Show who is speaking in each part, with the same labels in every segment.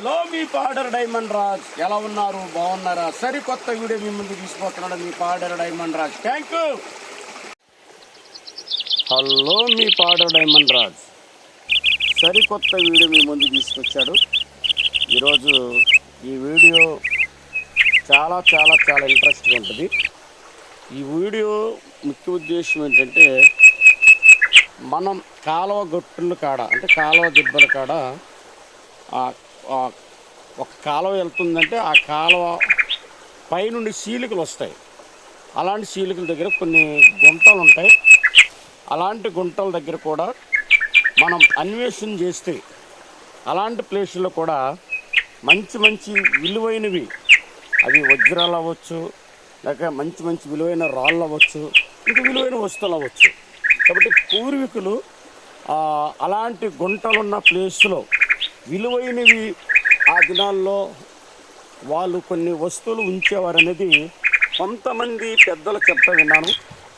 Speaker 1: Hello మీ పాడర్ diamond Raj. ఎలా ఉన్నారు? బాగున్నారా? సరికొత్త వీడియో మీ ముందు తీసుకొస్తున్నాడు మీ fodder diamond Raj. Thank you hello మీ పాడర్ డైమండ్ రాజ్. సరికొత్త వీడియో మీ ముందు తీసుకొచ్చాడు. ఈరోజు ఈ వీడియో చాలా చాలా చాలా ఇంట్రెస్ట్గా ఉంటుంది. ఈ వీడియో ముఖ్య ఉద్దేశం ఏంటంటే మనం కాలువ గొట్టుల కాడ అంటే కాలువ దిబ్బల కాడ ఒక కాలువ వెళ్తుందంటే ఆ కాలువ పైనుండి చీలికలు వస్తాయి. అలాంటి చీలికల దగ్గర కొన్ని గుంటలు ఉంటాయి. అలాంటి గుంటల దగ్గర కూడా మనం అన్వేషణ చేస్తే అలాంటి ప్లేసుల్లో కూడా మంచి మంచి విలువైనవి అవి వజ్రాలు అవ్వచ్చు లేక మంచి మంచి విలువైన రాళ్ళు అవ్వచ్చు ఇంకా విలువైన వస్తువులు అవ్వచ్చు. కాబట్టి పూర్వీకులు అలాంటి గుంటలున్న ప్లేస్లో విలువైనవి ఆ దినాల్లో వాళ్ళు కొన్ని వస్తువులు ఉంచేవారు అనేది కొంతమంది పెద్దలు చెప్తా విన్నాను.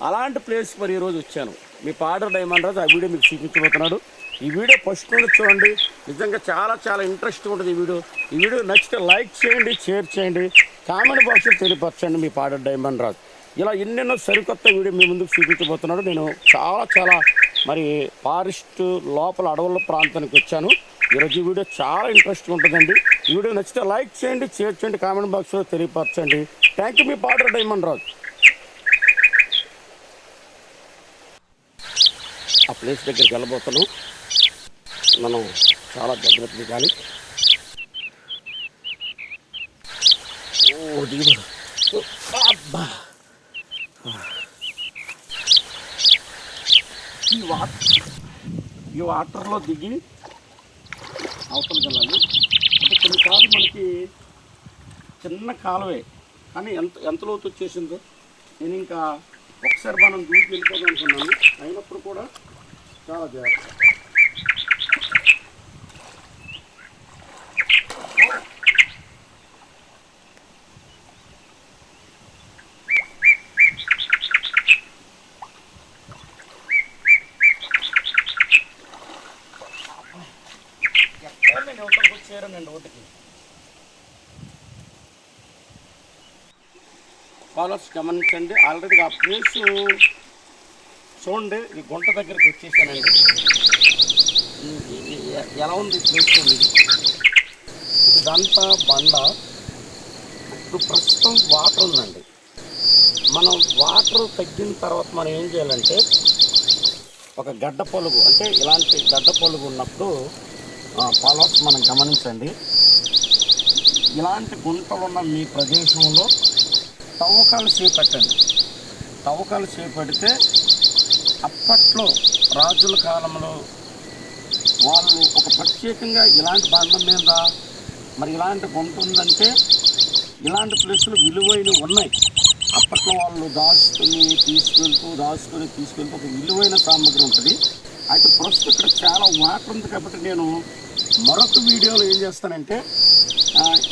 Speaker 1: అలాంటి ప్లేస్ మరి ఈరోజు వచ్చాను. మీ పాడర్ డైమండ్ రాజు ఆ వీడియో మీకు చూపించబోతున్నాడు. ఈ వీడియో ఫస్ట్ నుండి చూడండి. నిజంగా చాలా చాలా ఇంట్రెస్ట్ ఉంటుంది ఈ వీడియో. ఈ వీడియో నచ్చితే లైక్ చేయండి షేర్ చేయండి. కామెంట్ బాక్స్లో తెలియపరచండి మీ పాడర్ డైమండ్ రాజు. ఇలా ఎన్నెన్నో సరికొత్త వీడియో మీ ముందుకు చూపించబోతున్నాడు. నేను చాలా చాలా మరి ఫారెస్ట్ లోపల అడవుల ప్రాంతానికి వచ్చాను. ఈరోజు వీడియో చాలా ఇంట్రెస్ట్ ఉంటుందండి. ఈ వీడియో నచ్చితే లైక్ చేయండి షేర్ చేయండి కామెంట్ బాక్స్లో తెలియపరచండి. థ్యాంక్ యూ మీ పాటర్ డైమండ్ రాజు ఆ ప్లేస్ దగ్గరికి వెళ్ళబోతున్నాం. మనం చాలా జాగ్రత్తగా కానీ అబ్బా. ఈ వాటర్ ఈ వాటర్లో దిగి అవతలకి వెళ్ళాలి. అంటే కొన్నిసార్లు మనకి చిన్న కాలువే. కానీ ఎంత ఎంత లోతు వచ్చేసిందో. నేను ఇంకా ఒకసారి మనం దూకి వెళ్ళిపోదాం అనుకున్నాను. అయినప్పుడు కూడా చాలా జాగ్రత్త. నేను అవతలకు వచ్చేయరానండి ఒకటికి కాలర్స్ గమనించండి ఆల్రెడీ ఆ ప్లేస్ చూడండి ఈ గుంట దగ్గరికి వచ్చేసానండి ఎలా ఉంది ప్లేస్ చూడండి ఇదంతా బండ ఇప్పుడు ప్రస్తుతం వాటర్ ఉందండి మనం వాటర్ తగ్గిన తర్వాత మనం ఏం చేయాలంటే ఒక గడ్డ పొలుగు అంటే ఇలాంటి గడ్డ పొలుగు ఉన్నప్పుడు ఫాలోవర్స్ మనం గమనించండి. ఇలాంటి గుంటలు ఉన్న మీ ప్రదేశంలో తవ్వకాలు చేపట్టండి. తవ్వకాలు చేపడితే అప్పట్లో రాజుల కాలంలో వాళ్ళు ఒక ప్రత్యేకంగా ఇలాంటి బంధం మీద మరి ఇలాంటి గుంట ఉందంటే ఇలాంటి ప్లేసులు విలువైనవి ఉన్నాయి. అప్పట్లో వాళ్ళు దాచుకొని తీసుకెళ్తూ దాచుకొని తీసుకెళ్తూ ఒక విలువైన సామగ్రి ఉంటుంది. అయితే ప్రస్తుతం ఇక్కడ చాలా వాటర్ ఉంది కాబట్టి నేను మరొక వీడియోలో ఏం చేస్తానంటే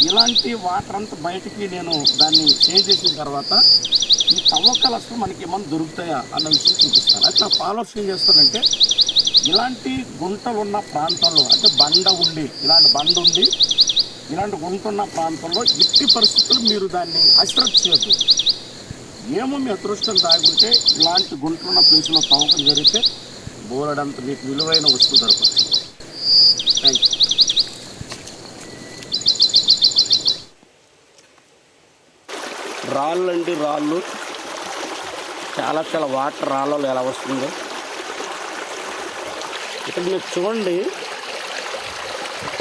Speaker 1: ఇలాంటి వాటర్ అంతా బయటికి నేను దాన్ని సేవ్ చేసిన తర్వాత ఈ తవ్వకాలు అసలు మనకి ఏమైనా దొరుకుతాయా అన్న విషయం చూపిస్తాను. అయితే నా ఫాలోవర్స్ ఏం చేస్తానంటే ఇలాంటి గుంటలు ఉన్న ప్రాంతంలో అంటే బండ ఉండి ఇలాంటి బండ ఉండి ఇలాంటి గుంట ఉన్న ప్రాంతంలో ఎట్టి పరిస్థితులు మీరు దాన్ని అశ్రద్ధ చేయొద్దు. ఏమో మీ అదృష్టం దాగుంటే ఇలాంటి గుంటలున్న ప్లేస్లో తవ్వకం జరిగితే బోలెడంత మీకు విలువైన వస్తువు దొరకచ్చు థ్యాంక్ యూ రాళ్ళు. అండి రాళ్ళు చాలా చాలా వాటర్ రాళ్ళలో ఎలా వస్తుందో. ఇక్కడ మీరు చూడండి.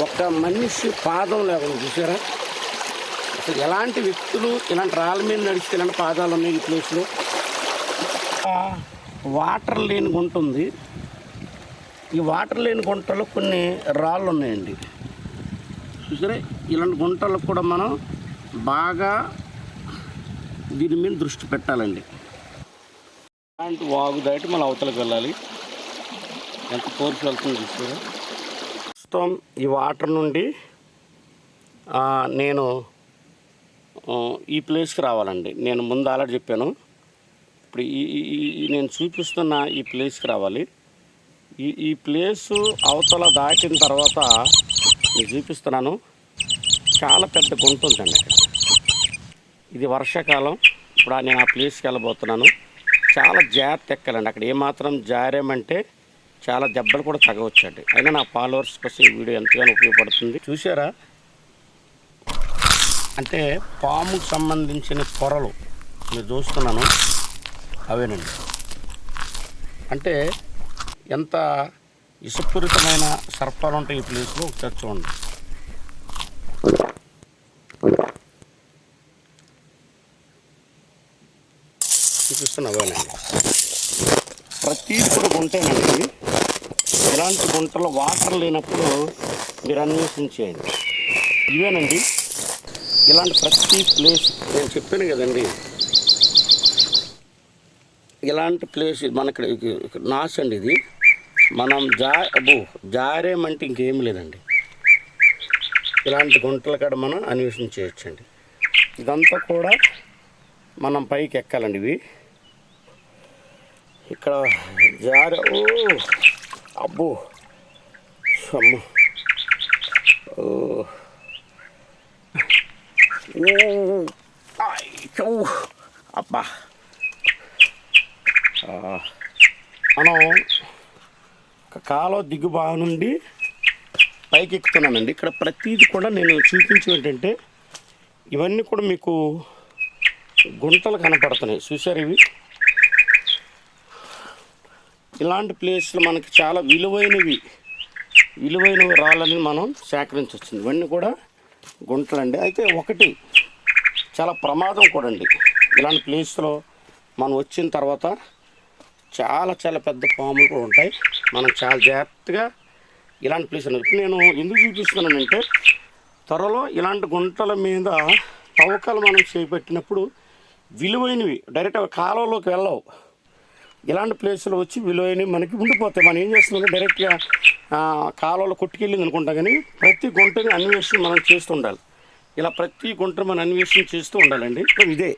Speaker 1: ఒక మనిషి పాదం లేకుండా చూసారా? అసలు ఎలాంటి వ్యక్తులు ఇలాంటి రాళ్ళ మీద నడిస్తే ఇలాంటి పాదాలు ఉన్నాయి ఈ ప్లేస్లో వాటర్ లేని ఉంటుంది. ఈ వాటర్ లేని గుంటలో కొన్ని రాళ్ళు ఉన్నాయండి. చూసారా? ఇలాంటి గుంటలకు కూడా మనం బాగా దీని మీద దృష్టి పెట్టాలండి. అలాంటి వాగు దాటి మళ్ళీ అవతలకు వెళ్ళాలి. ఎంత ఫోర్స్ వెళ్తుంది చూసారా? ప్రస్తుతం ఈ వాటర్ నుండి నేను ఈ ప్లేస్కి రావాలండి. నేను ముందు ఆల్రెడీ చెప్పాను. ఇప్పుడు ఈ నేను చూపిస్తున్న ఈ ప్లేస్కి రావాలి. ఈ ఈ ప్లేసు అవతల దాటిన తర్వాత నేను చూపిస్తున్నాను. చాలా పెద్ద గుంట ఉందండి ఇది వర్షాకాలం. ఇప్పుడు నేను ఆ ప్లేస్కి వెళ్ళబోతున్నాను. చాలా జాగ్రత్త ఎక్కాలండి. అక్కడ ఏమాత్రం జారామంటే చాలా దెబ్బలు కూడా తగవచ్చండి. అయినా నా ఫాలోవర్స్ కోసం ఈ వీడియో ఎంతగానో ఉపయోగపడుతుంది. చూసారా అంటే పాముకు సంబంధించిన పొరలు నేను చూస్తున్నాను. అవేనండి. అంటే ఎంత ఇసుపూరితమైన సర్పాలు ఉంటాయి ఈ ప్లేస్లో ఒకసారి చూడండి. చూపిస్తున్నావేనండి ప్రతీది కూడా గుంటేనండి. ఇలాంటి గుంటలో వాటర్ లేనప్పుడు మీరు అన్వేషించేయండి ఇవేనండి. ఇలాంటి ప్రతి ప్లేస్ నేను చెప్పాను కదండి. ఇలాంటి ప్లేస్ మన ఇక్కడ నాస్ అండి ఇది. మనం జా అబ్బో జారేమంటే ఇంకేం లేదండి. ఇలాంటి గుంటల కాడ మనం అన్వేషణ చేయొచ్చండి. ఇదంతా కూడా మనం పైకి ఎక్కాలండి ఇవి. ఇక్కడ జార ఓ అబ్బో అమ్మ ఓ. అబ్బా. మనం కాలువ దిగుబా నుండి పైకి ఎక్కుతున్నానండి ఇక్కడ ప్రతిదీ కూడా నేను చూపించే ఏంటంటే ఇవన్నీ కూడా మీకు గుంటలు కనపడుతున్నాయి. చూసారు ఇవి? ఇలాంటి ప్లేస్లు మనకి చాలా విలువైనవి విలువైనవి రాళ్ళని మనం సేకరించవచ్చు ఇవన్నీ కూడా గుంటలండి. అయితే ఒకటి చాలా ప్రమాదం కూడా అండి ఇలాంటి ప్లేస్లో మనం వచ్చిన తర్వాత చాలా చాలా పెద్ద పాములు కూడా ఉంటాయి. మనం చాలా జాగ్రత్తగా ఇలాంటి ప్లేస్ అనేది నేను ఎందుకు చూపిస్తున్నానంటే త్వరలో ఇలాంటి గుంటల మీద తవ్వకాలు మనం చేపట్టినప్పుడు విలువైనవి డైరెక్ట్ కాలువలోకి వెళ్ళవు. ఇలాంటి ప్లేస్లో వచ్చి విలువైనవి మనకి ఉండిపోతాయి. మనం ఏం చేస్తున్నాం డైరెక్ట్గా కాలువలో కొట్టుకెళ్ళింది అనుకుంటాం కానీ ప్రతి గుంటని అన్వేషణ మనం చేస్తూ ఉండాలి. ఇలా ప్రతి గుంట మనం అన్వేషణ చేస్తూ ఉండాలండి. ఇదే.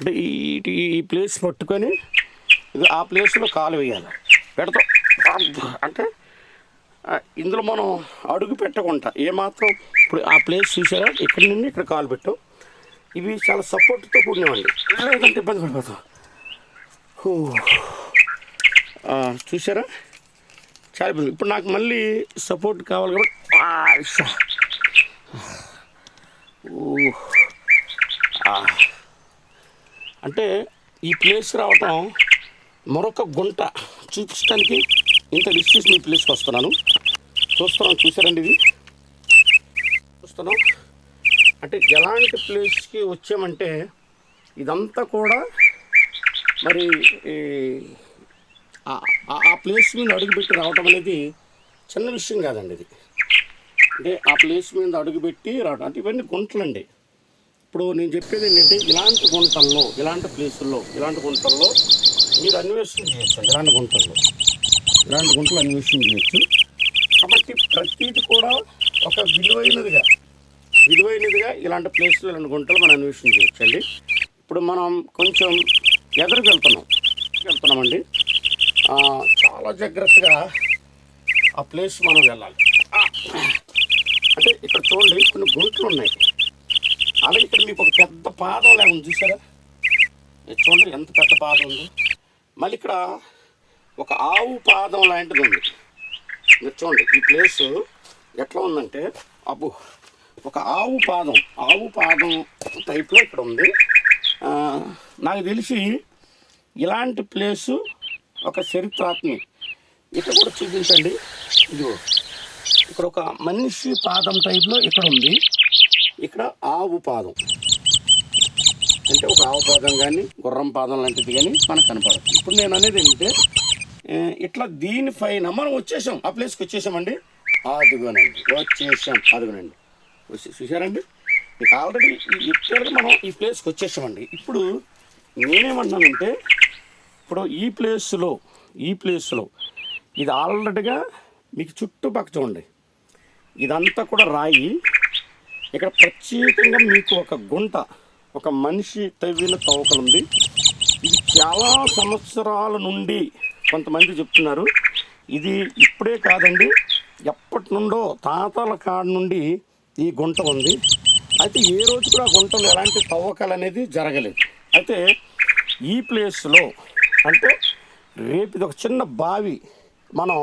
Speaker 1: అంటే ఈ- ఈ ప్లేస్ పట్టుకొని ఇది ఆ ప్లేస్లో కాలు వేయాలి. పెడతాం. అంటే ఇందులో మనం అడుగు పెట్టకుండా ఏమాత్రం ఇప్పుడు ఆ ప్లేస్ చూసారా? ఇక్కడి నుండి ఇక్కడ కాలు పెట్టాం. ఇవి చాలా సపోర్ట్తో కూడినవండి. లేదంటే ఇబ్బంది పడిపోతాం. చూసారా? చాలా ఇబ్బంది. ఇప్పుడు నాకు మళ్ళీ సపోర్ట్ కావాలి కాబట్టి ఆ, అంటే ఈ ప్లేస్ రావటం మరొక గుంట చూపించడానికి ఇంత డిస్టెన్స్ మీ ప్లేస్కి వస్తున్నాను. చూస్తున్నాం చూసారండి ఇది? చూస్తున్నాం. అంటే ఎలాంటి ప్లేస్కి వచ్చామంటే ఇదంతా కూడా మరి ఆ- ఆ ప్లేస్ మీద అడుగుపెట్టి రావటం అనేది చిన్న విషయం కాదండి ఇది. అంటే ఆ ప్లేస్ మీద అడుగుపెట్టి రావడం అంటే ఇవన్నీ గుంటలండి. ఇప్పుడు నేను చెప్పేది ఏంటంటే ఇలాంటి గుంటల్లో ఇలాంటి ప్లేసుల్లో ఇలాంటి గుంటల్లో మీరు అన్వేషణ చేయొచ్చు ఇలాంటి గుంటల్లో ఇలాంటి గుంటలు అన్వేషణ చేయొచ్చు. కాబట్టి ప్రతిది కూడా ఒక విలువైనదిగా విలువైనదిగా ఇలాంటి ప్లేస్లో ఇలాంటి గుంటలు మనం అన్వేషణ చేయొచ్చండి ఇప్పుడు మనం కొంచెం ఎదురుకు వెళ్తున్నాం వెళ్తున్నామండి చాలా జాగ్రత్తగా ఆ ప్లేస్ మనం వెళ్ళాలి. అంటే ఇక్కడ చూడండి కొన్ని గుంటలు ఉన్నాయి. అలాగే ఇక్కడ మీకు ఒక పెద్ద పాదం ఉంది చూసారా చూడండి ఎంత పెద్ద పాదం ఉందో. మళ్ళీ ఇక్కడ ఒక ఆవు పాదం లాంటిది ఉంది. మీరు చూడండి ఈ ప్లేస్ ఎట్లా ఉందంటే అబ్బు ఒక ఆవు పాదం ఆవు పాదం టైప్లో ఇక్కడ ఉంది. నాకు తెలిసి ఇలాంటి ప్లేసు ఒక చరిత్రాత్మి. ఇక్కడ కూడా చూపించండి. ఇదిగో ఇక్కడ ఒక మనిషి పాదం టైప్లో ఇక్కడ ఉంది. ఇక్కడ ఆవు పాదం. అంటే ఒక ఆవు పాదం కానీ గుర్రం పాదం లాంటిది కానీ మనకు కనపడుతుంది ఇప్పుడు నేను అనేది ఏంటంటే ఇట్లా దీనిపైన మనం వచ్చేసాం. ఆ ప్లేస్కి వచ్చేసామండి. అదిగోనండి వచ్చేసాం. అదిగోనండి వచ్చి చూసారండి మీకు ఆల్రెడీ ఇప్పుడు మనం ఈ ప్లేస్కి వచ్చేసామండి. ఇప్పుడు నేనేమన్నానంటే ఇప్పుడు ఈ ప్లేస్లో ఈ ప్లేస్లో ఇది ఆల్రెడీగా మీకు చుట్టుపక్కల చూడండి. ఇదంతా కూడా రాయి. ఇక్కడ ప్రత్యేకంగా మీకు ఒక గుంట ఒక మనిషి తవ్విన తవ్వకలు ఉంది. ఇది చాలా సంవత్సరాల నుండి కొంతమంది చెప్తున్నారు. ఇది ఇప్పుడే కాదండి ఎప్పటి నుండో తాతల కాడ నుండి ఈ గుంట ఉంది. అయితే ఏ రోజు కూడా ఆ గుంటలో ఎలాంటి తవ్వకాలు అనేది జరగలేదు. అయితే ఈ ప్లేస్లో అంటే రేపు ఇది ఒక చిన్న బావి మనం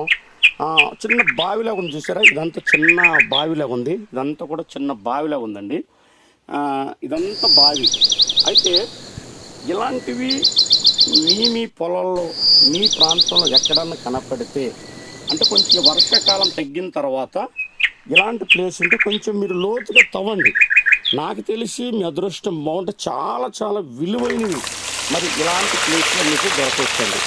Speaker 1: చిన్న బావిలాగా ఉంది చూసారా? ఇదంతా చిన్న బావిలాగా ఉంది. ఇదంతా కూడా చిన్న బావిలాగా ఉందండి. ఇదంతా బావి. అయితే ఇలాంటివి మీ మీ పొలాల్లో మీ ప్రాంతంలో ఎక్కడన్నా కనపడితే అంటే కొంచెం వర్షాకాలం తగ్గిన తర్వాత ఇలాంటి ప్లేస్ ఉంటే కొంచెం మీరు లోతుగా తవ్వండి. నాకు తెలిసి మీ అదృష్టం బాగుంటే చాలా చాలా విలువైనవి మరి ఇలాంటి ప్లేస్లో మీకు దొరకొచ్చండి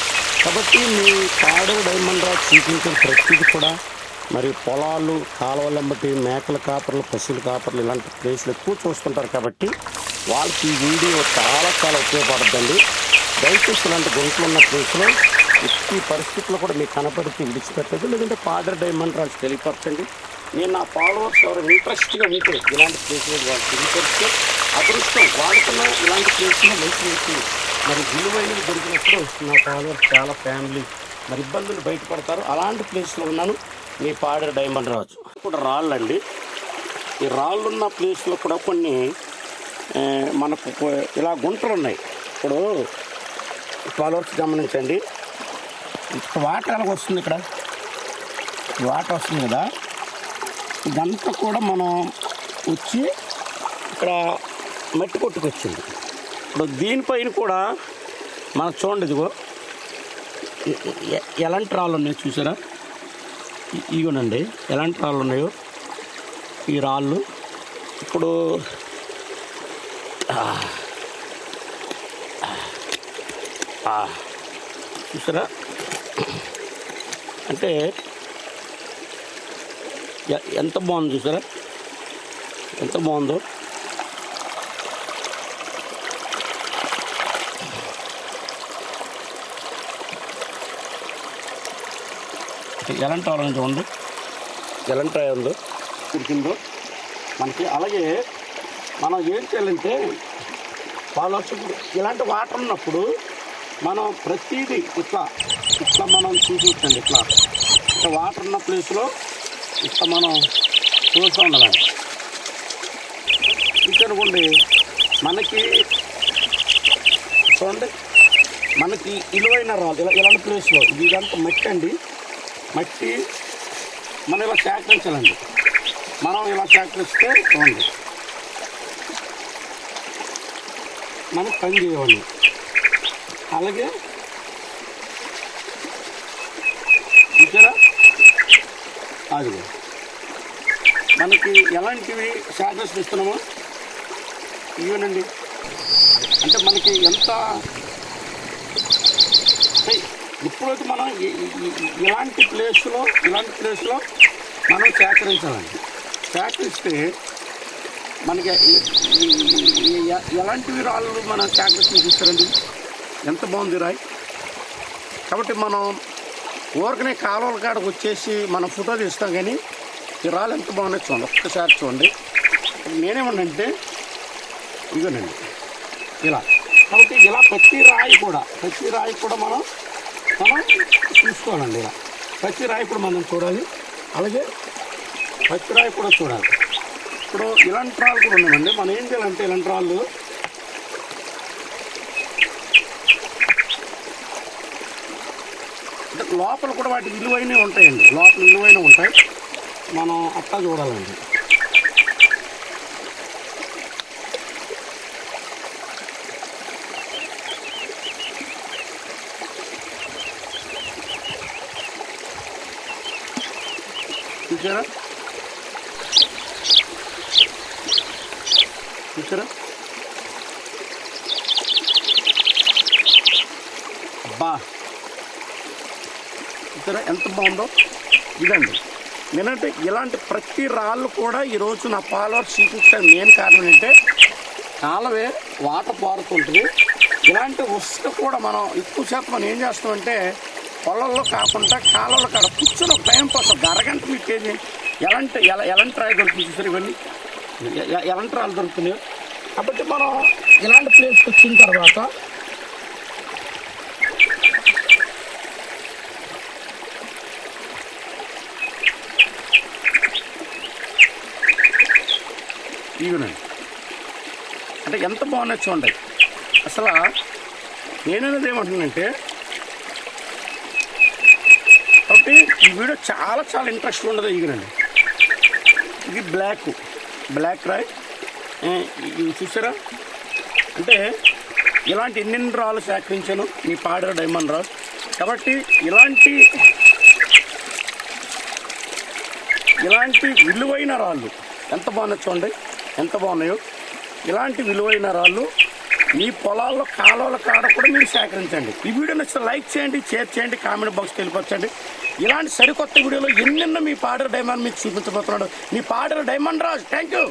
Speaker 1: కాబట్టి మీ కాడో డైమండ్ రా చూపించిన ప్రతిదీ కూడా మరి పొలాలు కాలువలంబటి మేకల కాపర్లు పశువుల కాపర్లు ఇలాంటి ప్లేస్లు ఎక్కువ చూస్తుంటారు కాబట్టి వాళ్ళకి ఈ వీడియో చాలా చాలా ఉపయోగపడుతుందండి దయచేసి ఇలాంటి గుంటలు ఉన్న ప్లేస్లో ఈ పరిస్థితుల్లో కూడా మీకు కనపడితే విడిచిపెట్టదు లేదంటే పాడర్ డైమండ్ రాజు తెలియపరచండి. నేను నా ఫాలోవర్స్ ఎవరు ఇంట్రెస్ట్గా ఉంటే ఇలాంటి ప్లేస్లో వాళ్ళు తెలియపరిస్తే అదృష్టం వాళ్ళకన్నా ఇలాంటి ప్లేస్లో మంచి మంచి మరి విలువైనవి దొరికినప్పుడు నా ఫాలోవర్స్ చాలా ఫ్యామిలీ. మరి ఇబ్బందులు బయటపడతారు. అలాంటి ప్లేస్లో ఉన్నాను. మీ పాడర్ డైమండ్ రాజు. ఇప్పుడు రాళ్ళండి. ఈ రాళ్ళు ఉన్న ప్లేస్లో కూడా కొన్ని మనకు ఇలా గుంటలు ఉన్నాయి ఇప్పుడు ఫాలోవర్స్ గమనించండి. వాటర్ ఎలాగ వస్తుంది ఇక్కడ? వాటర్ వస్తుంది కదా. ఇదంతా కూడా మనం వచ్చి ఇక్కడ మట్టి కొట్టుకొచ్చింది. ఇప్పుడు దీనిపైన కూడా మనం చూడండి ఇదిగో. ఎ- ఎలాంటి రాళ్ళు ఉన్నాయి చూసారా? ఇగోనండి. ఎలాంటి రాళ్ళు ఉన్నాయో ఈ రాళ్ళు. ఇప్పుడు చూసారా? అంటే ఎ- ఎంత బాగుంది చూసారా? ఎంత బాగుందో? ఎలాంటి వాళ్ళని చూడండి. ఎలాంటి రాయి ఉందో ఉడికిందో మనకి అలాగే మనం ఏం చేయాలంటే వాళ్ళు ఇప్పుడు ఇలాంటి వాటర్ ఉన్నప్పుడు మనం ప్రతిదీ ఇట్లా ఇట్లా మనం చూపించండి ఇట్లా. ఇట్లా వాటర్ ఉన్న ప్లేస్లో ఇట్లా మనం చూస్తూ ఉండాలండి. ఇంకనుకోండి మనకి చూడండి మనకి ఇలువైన రాదు ఇలా ఇలాంటి ప్లేస్లో ఇది ఇదంతా మట్టి అండి. మట్టి మనం ఇలా సేకరించాలండి. మనం ఇలా సేకరిస్తే చూడండి మనం పని చేయవాలి అలాగే చూసారా అది మనకి ఎలాంటివి శాఖస్ ఇస్తున్నామో ఇవేనండి. అంటే మనకి ఎంత ఎప్పుడైతే మనం ఇలాంటి ప్లేస్లో ఇలాంటి ప్లేస్లో మనం సేకరించాలండి. సేకరిస్తే మనకి ఎలాంటివి రాళ్ళు మనం సేకరించి చూస్తారండి? ఎంత బాగుంది రాయి? కాబట్టి మనం ఊరికనే కాలువల కాడకు వచ్చేసి మనం ఫోటో తీస్తాం కానీ ఈ రాళ్ళు ఎంత బాగున్నాయి చూడండి. ఒక్కసారి చూడండి. నేనేమన్నంటే ఇదేనండి ఇలా. కాబట్టి ఇలా ప్రతి రాయి కూడా ప్రతి రాయి కూడా మనం మనం చూసుకోవాలండి ఇలా. ప్రతి రాయి కూడా మనం చూడాలి. అలాగే ప్రతి రాయి కూడా చూడాలి. ఇప్పుడు ఇలాంటి రాళ్ళు కూడా ఉన్నామండి మనం ఏం చేయాలంటే ఇలాంటి రాళ్ళు అంటే లోపల కూడా వాటి విలువైనవి ఉంటాయండి. లోపల విలువైనవి ఉంటాయి. మనం అట్టా చూడాలండి. చూసారా చూసారా బా. చూసారా ఎంత బాగుందో? ఇదండి. నేనంటే ఇలాంటి ప్రతి రాళ్ళు కూడా ఈరోజు నా ఫాలోవర్స్ చూపించడానికి మెయిన్ కారణం ఏంటంటే కాలవే వాటర్ పారుతుంటుంది. ఇలాంటి ఉసుక కూడా మనం ఎక్కువ శాతం మనం ఏం చేస్తామంటే పొలంలో కాకుండా కాలంలో కాడ కూర్చొని టైం ఒక అరగంట మీకు ఏది ఎలాంటి ఎలా ఎలాంటి రాయి దొరుకుతుంది చూసారు ఇవన్నీ? ఎలాంటి రాళ్ళు దొరుకుతున్నాయి? కాబట్టి మనం ఇలాంటి ప్లేస్కి వచ్చిన తర్వాత ఇవినండి. అంటే ఎంత బాగున్నాయి చూడండి. అసలు నేననేది ఏమంటున్నానంటే కాబట్టి ఈ వీడియో చాలా చాలా ఇంట్రెస్ట్ ఉండదు ఈగనండి ఇది బ్లాక్ బ్లాక్ రాయ్ చూసారా? అంటే ఇలాంటి ఎన్నెన్ని రాళ్ళు సేకరించాను? మీ పాడర డైమండ్ రాల్ కాబట్టి ఇలాంటి ఇలాంటి విలువైన రాళ్ళు ఎంత బాగున్నచ్చండి చూడండి. ఎంత బాగున్నాయో. ఇలాంటి విలువైన రాళ్ళు మీ పొలాల్లో కాలువల కాడ కూడా మీరు సేకరించండి. ఈ వీడియో నచ్చితే లైక్ చేయండి షేర్ చేయండి కామెంట్ బాక్స్కి వెళ్ళిపోవచ్చండి ఇలాంటి సరికొత్త వీడియోలో ఎన్నెన్నో మీ పాడర్ డైమండ్ మీకు చూపించబోతున్నాడు. మీ పాడర్ డైమండ్ రాజు థ్యాంక్ యూ